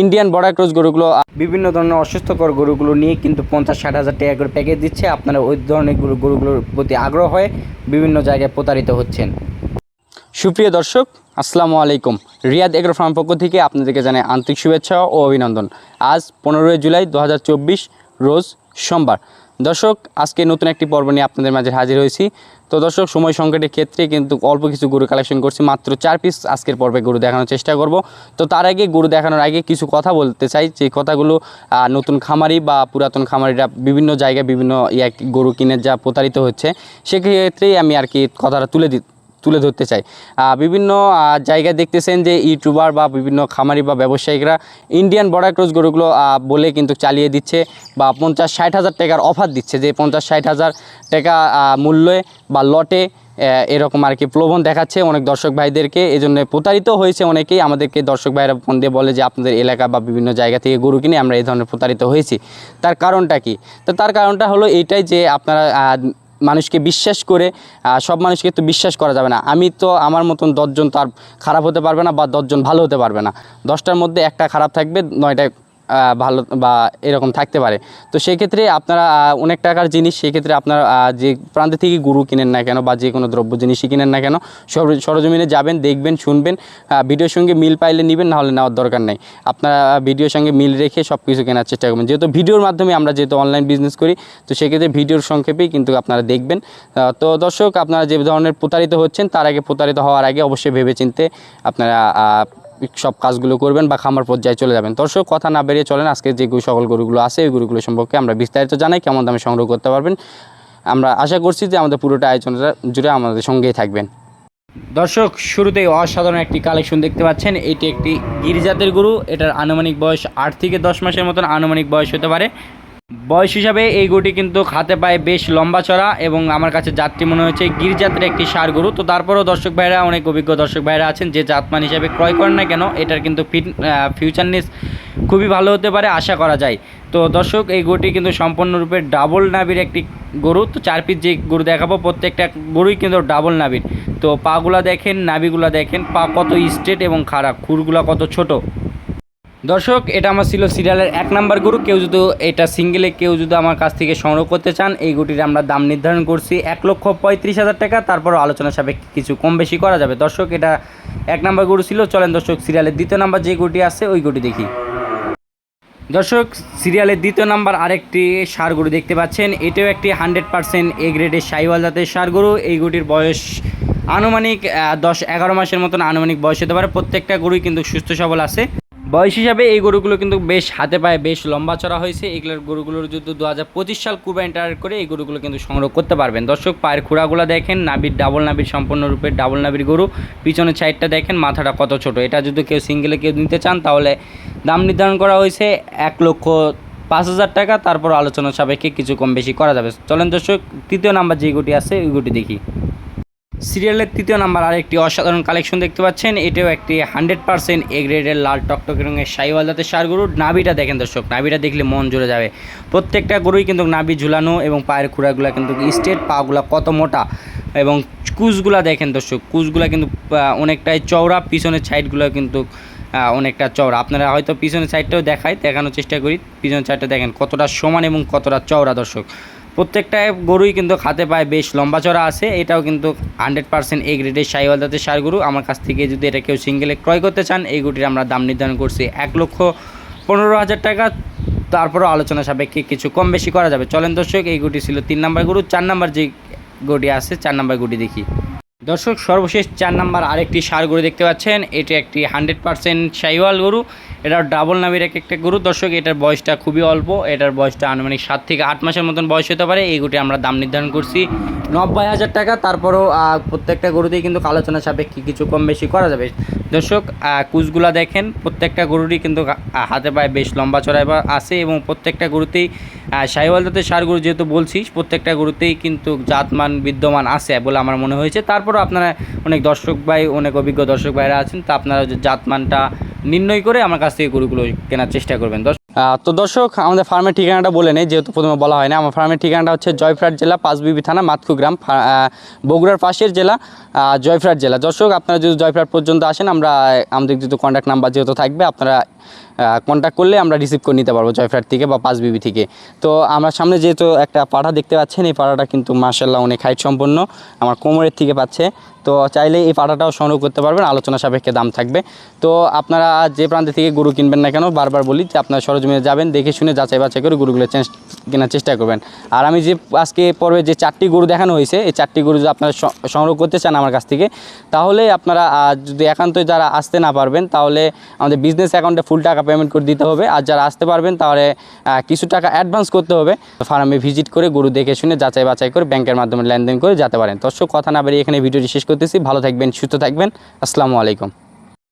Indian border cross গরুগুলো বিভিন্ন ধরনের অসুস্থকর গরুগুলো নিয়ে কিন্তু পঞ্চাশ ষাট হাজার টাকা করে প্যাকেজ দিচ্ছে। আপনারা ওই ধরনের গরু- গরুগুলোর প্রতি আগ্রহ হয়ে বিভিন্ন জায়গায় প্রতারিত হচ্ছেন। সুপ্রিয় দর্শক আসসালামু আলাইকুম। রিয়াদ এগ্রো ফার্ম পক্ষ থেকে আপনাদেরকে জানাই আন্তরিক শুভেচ্ছা ও অভিনন্দন। আজ পনেরোই জুলাই দু হাজার চব্বিশ রোজ সোমবার। দর্শক, আজকে নতুন একটি পর্ব নিয়ে আপনাদের মাঝে হাজির হয়েছি। তো দর্শক, সময় সংকটের ক্ষেত্রে কিন্তু অল্প কিছু গরু কালেকশন করছি, মাত্র চার পিস আজকের পর্বে গরু দেখানোর চেষ্টা করব। তো তার আগে গরু দেখানোর আগে কিছু কথা বলতে চাই, যে কথাগুলো নতুন খামারি বা পুরাতন খামারিরা বিভিন্ন জায়গায় বিভিন্ন ইয়া গরু কিনে যা প্রতারিত হচ্ছে, সেক্ষেত্রেই আমি আর কি কথাটা তুলে তুলে ধরতে চাই। বিভিন্ন জায়গায় দেখতেছেন যে ইউটিউবার বা বিভিন্ন খামারি বা ব্যবসায়িকরা ইন্ডিয়ান বর্ডার ক্রস গরুগুলো বলে কিন্তু চালিয়ে দিচ্ছে বা পঞ্চাশ ষাট হাজার টাকার অফার দিচ্ছে যে পঞ্চাশ ষাট হাজার টাকা মূল্যে বা লটে এরকম আর কি প্রলোভন দেখাচ্ছে অনেক দর্শক ভাইদেরকে। এই জন্য প্রতারিত হয়েছে অনেকেই। আমাদেরকে দর্শক ভাইরা ফোন দিয়ে বলে যে আপনাদের এলাকা বা বিভিন্ন জায়গা থেকে গরু কিনে আমরা এই ধরনের প্রতারিত হয়েছি। তার কারণটা কি? তো তার কারণটা হলো এইটাই যে আপনারা মানুষকে বিশ্বাস করে সব মানুষকে তো বিশ্বাস করা যাবে না। আমি তো আমার মতন দশজন তার খারাপ হতে পারবে না বা দশজন ভালো হতে পারবে না। দশটার মধ্যে একটা খারাপ থাকবে নয়টা আহ, ভালো বা এরকম থাকতে পারে। তো সেই ক্ষেত্রে আপনারা অনেক টাকার জিনিস সেই ক্ষেত্রে আপনারা যে প্রান্ত থেকে গুরু কিনেন না কেন বা যে কোনো দ্রব্য জিনিসই কিনেন না কেন সরজমিনে যাবেন, দেখবেন, শুনবেন ভিডিওর সঙ্গে মিল পাইলে নেবেন, নাহলে নেওয়ার দরকার নেই। আপনারা ভিডিওর সঙ্গে মিল রেখে সব কিছু কেনার চেষ্টা করবেন। যেহেতু ভিডিওর মাধ্যমে আমরা যেহেতু অনলাইন বিজনেস করি, তো সেক্ষেত্রে ভিডিওর সংক্ষেপেই কিন্তু আপনারা দেখবেন। তো দর্শক, আপনারা যে ধরনের প্রতারিত হচ্ছেন, তার আগে প্রতারিত হওয়ার আগে অবশ্যই ভেবেচিন্তে আপনারা সব কাজগুলো করবেন বা খামার পর্যায়ে চলে যাবেন। দর্শক, কথা না বেরিয়ে চলেন, আজকে যে সকল গরুগুলো আছে ওই গরুগুলো সম্পর্কে আমরা বিস্তারিত জানাই, কেমন দামে সংগ্রহ করতে পারবেন। আমরা আশা করছি যে আমাদের পুরোটা আয়োজনটা জুড়ে আমাদের সঙ্গেই থাকবেন। দর্শক, শুরুতেই অসাধারণ একটি কালেকশন দেখতে পাচ্ছেন। এটি একটি গিরিজাতের গরু। এটার আনুমানিক বয়স আট থেকে দশ মাসের মতন আনুমানিক বয়স হতে পারে। বয়স হিসাবে এই গরুটি কিন্তু হাতে পায়ে বেশ লম্বা চড়া এবং আমার কাছে জাতটি মনে হচ্ছে গিরিজাতের একটি সার গরু। তো তারপরেও দর্শক ভাইরা, অনেক অভিজ্ঞ দর্শক ভাইরা আছেন, যে জাতমান হিসাবে ক্রয় করেন না কেন, এটার কিন্তু ফিট ফিউচারনেস খুবই ভালো হতে পারে, আশা করা যায়। তো দর্শক, এই গরুটি কিন্তু সম্পূর্ণরূপে ডাবল নাবির একটি গরু। তো চার পিস যে গরু দেখাবো, প্রত্যেকটা গরুই কিন্তু ডাবল নাবির। তো পাগুলা দেখেন নাবিগুলা দেখেন, পা কত স্ট্রেট এবং খারাপ খুরগুলা কত ছোট। দর্শক, এটা আমার ছিল সিরিয়ালের এক নাম্বার গরু। কেউ যদি এটা সিঙ্গেলে কেউ যদি আমার কাছ থেকে সংগ্রহ করতে চান, এই গরুটির আমরা দাম নির্ধারণ করছি এক লক্ষ পঁয়ত্রিশ হাজার টাকা। তারপরও আলোচনা সাপেক্ষে কিছু কম বেশি করা যাবে। দর্শক, এটা এক নাম্বার গরু ছিল। চলেন দর্শক, সিরিয়ালের দ্বিতীয় নাম্বার যে গরুটি আছে, ওই গরুটি দেখি। দর্শক, সিরিয়ালের দ্বিতীয় নাম্বার আরেকটি সার গরু দেখতে পাচ্ছেন। এটাও একটি হান্ড্রেড পার্সেন্ট এ গ্রেডের সাইওয়াল জাতের সার গরু। এই গরুটির বয়স আনুমানিক দশ এগারো মাসের মতন আনুমানিক বয়স হতে পারে। প্রত্যেকটা গরুই কিন্তু সুস্থ সবল আছে। বয়স হিসাবে এই গরুগুলো কিন্তু বেশ হাতে পায়ে বেশ লম্বা চড়া হয়েছে। এগুলোর গরুগুলোর যদি দু হাজার পঁচিশ সাল কুবা এন্টার করে এই গরুগুলো কিন্তু সংগ্রহ করতে পারবেন। দর্শক, পায়ের খুঁড়াগুলো দেখেন নাবির ডাবল নাবির সম্পূর্ণরূপে ডাবল নাবির গরু। পিছনের সাইডটা দেখেন, মাথাটা কত ছোট। এটা যদি কেউ সিঙ্গেলে কেউ নিতে চান, তাহলে দাম নির্ধারণ করা হয়েছে এক লক্ষ পাঁচ হাজার টাকা। তারপর আলোচনা সাপেক্ষে কিছু কম বেশি করা যাবে। চলেন দর্শক, তৃতীয় নাম্বার যে গুটি আছে, ওই গুটি দেখি। সিরিয়ালের তৃতীয় নাম্বার, আরেকটি অসাধারণ কালেকশন দেখতে পাচ্ছেন। এটাও একটি হান্ড্রেড পার্সেন্ট এ গ্রেডের লাল টকটকে রঙের শাহিওয়াল জাতের সার গরু নাভিটা দেখেন দর্শক, নাভিটা দেখলে মন জুড়ে যাবে। প্রত্যেকটা গরুই কিন্তু নাভি ঝুলানো এবং পায়ের খুঁড়াগুলো কিন্তু স্ট্রেট, পাগুলা কত মোটা এবং কুচগুলা দেখেন দর্শক কুচগুলা কিন্তু অনেকটাই চওড়া, পিছনের সাইডগুলো কিন্তু অনেকটা চওড়া। আপনারা হয়তো পিছনের সাইডটাও দেখায়, দেখানোর চেষ্টা করি। পিছনের সাইডটা দেখেন কতটা সমান এবং কতটা চওড়া দর্শক। প্রত্যেকটা গরুই কিন্তু খাতে পায় বেশ লম্বা চড়া আছে, এটাও কিন্তু হান্ড্রেড পার্সেন্ট এই গ্রেডের সাইওয়াল জাতের সার গরু। আমার কাছ থেকে যদি এটা কেউ সিঙ্গেলে ক্রয় করতে চান, এই গরুটির আমরা দাম নির্ধারণ করছি এক লক্ষ পনেরো হাজার টাকা। তারপরও আলোচনা সাপেক্ষে কিছু কম বেশি করা যাবে। চলেন দর্শক, এই গুটি ছিল তিন নাম্বার গরু, চার নাম্বার যে গুটি আছে, চার নাম্বার গুটি দেখি। দর্শক, সর্বশেষ চার নাম্বার আরেকটি সার গরু দেখতে পাচ্ছেন। এটি একটি হান্ড্রেড পারসেন্ট সাইওয়াল গরু। এটা ডাবল নামের এক একটা গরু। দর্শক, এটার বয়সটা খুবই অল্প। এটার বয়সটা আনুমানিক সাত থেকে আট মাসের মতন বয়স হতে পারে। এই গরুটি আমরা দাম নির্ধারণ করছি নব্বই হাজার টাকা। তারপরও প্রত্যেকটা গরুতেই কিন্তু আলোচনা সাপেক্ষে কিছু কম বেশি করা যাবে। দর্শক কুচগুলা দেখেন, প্রত্যেকটা গরুরই কিন্তু হাতে পায়ে বেশ লম্বা চড়াই বা আসে এবং প্রত্যেকটা গরুতেই সাইওয়াল জাতের সার গরু যেহেতু বলছিস, প্রত্যেকটা গরুতেই কিন্তু জাতমান বিদ্যমান আছে বলে আমার মনে হয়েছে। তারপরও আপনারা অনেক দর্শক ভাই, অনেক অভিজ্ঞ দর্শক ভাইরা আছেন, তা আপনারা জাতমানটা নির্ণয় করে আমার কাছ থেকে গরুগুলো কেনার চেষ্টা করবেন। তো দর্শক, আমাদের ফার্মের ঠিকানাটা বলে নেই, যেহেতু প্রথমে বলা হয় না আমার ফার্মের ঠিকানাটা হচ্ছে জয়ফ্রাট জেলা পাঁচবিবি থানা মাতকু গ্রাম বগুড়ার পাশের জেলা জয়ফ্রাট জেলা। দর্শক, আপনারা যদি জয়ফ্রাট পর্যন্ত আসেন, আমরা আমাদের যেহেতু কন্ট্যাক্ট নাম্বার যেহেতু থাকবে, আপনারা কন্ট্যাক্ট করলে আমরা রিসিভ করে নিতে পারব জয়ফ্রাট থেকে বা পাঁচ বিবি থেকে। তো আমার সামনে যেহেতু একটা পাড়া দেখতে পাচ্ছেন, এই পাড়াটা কিন্তু মার্শাল্লাহ অনেক হাইট সম্পন্ন, আমার কোমরের থেকে পাচ্ছে। তো চাইলে এই পাড়াটাও সংগ্রহ করতে পারবেন, আলোচনা সাপেক্ষে দাম থাকবে। তো আপনারা যে প্রান্ত থেকে গরু কিনবেন না কেন, বারবার বলি যে আপনারা সরজমিনে যাবেন, দেখে শুনে যাচাই বাছাই করে গরুগুলো কেনার চেষ্টা করবেন। আর আমি যে আজকে পর্বে যে চারটি গরু দেখানো হয়েছে, এই চারটি গরু যদি আপনারা সংগ্রহ করতে চান আমার কাছ থেকে, তাহলে আপনারা যদি একান্তই যারা আসতে না পারবেন, তাহলে আমাদের বিজনেস অ্যাকাউন্টে ফুল টাকা পেমেন্ট করে দিতে হবে। আর যারা আসতে পারবেন, তাহলে কিছু টাকা অ্যাডভান্স করতে হবে। ফার্মে ভিজিট করে গরু দেখে শুনে যাচাই বাছাই করে ব্যাংকের মাধ্যমে লেনদেন করে যেতে পারেন। দর্শক, কথা না বেরিয়ে এখানে ভিডিওটি শেষ করতেছি। ভালো থাকবেন, সুস্থ থাকবেন। আসসালামু আলাইকুম।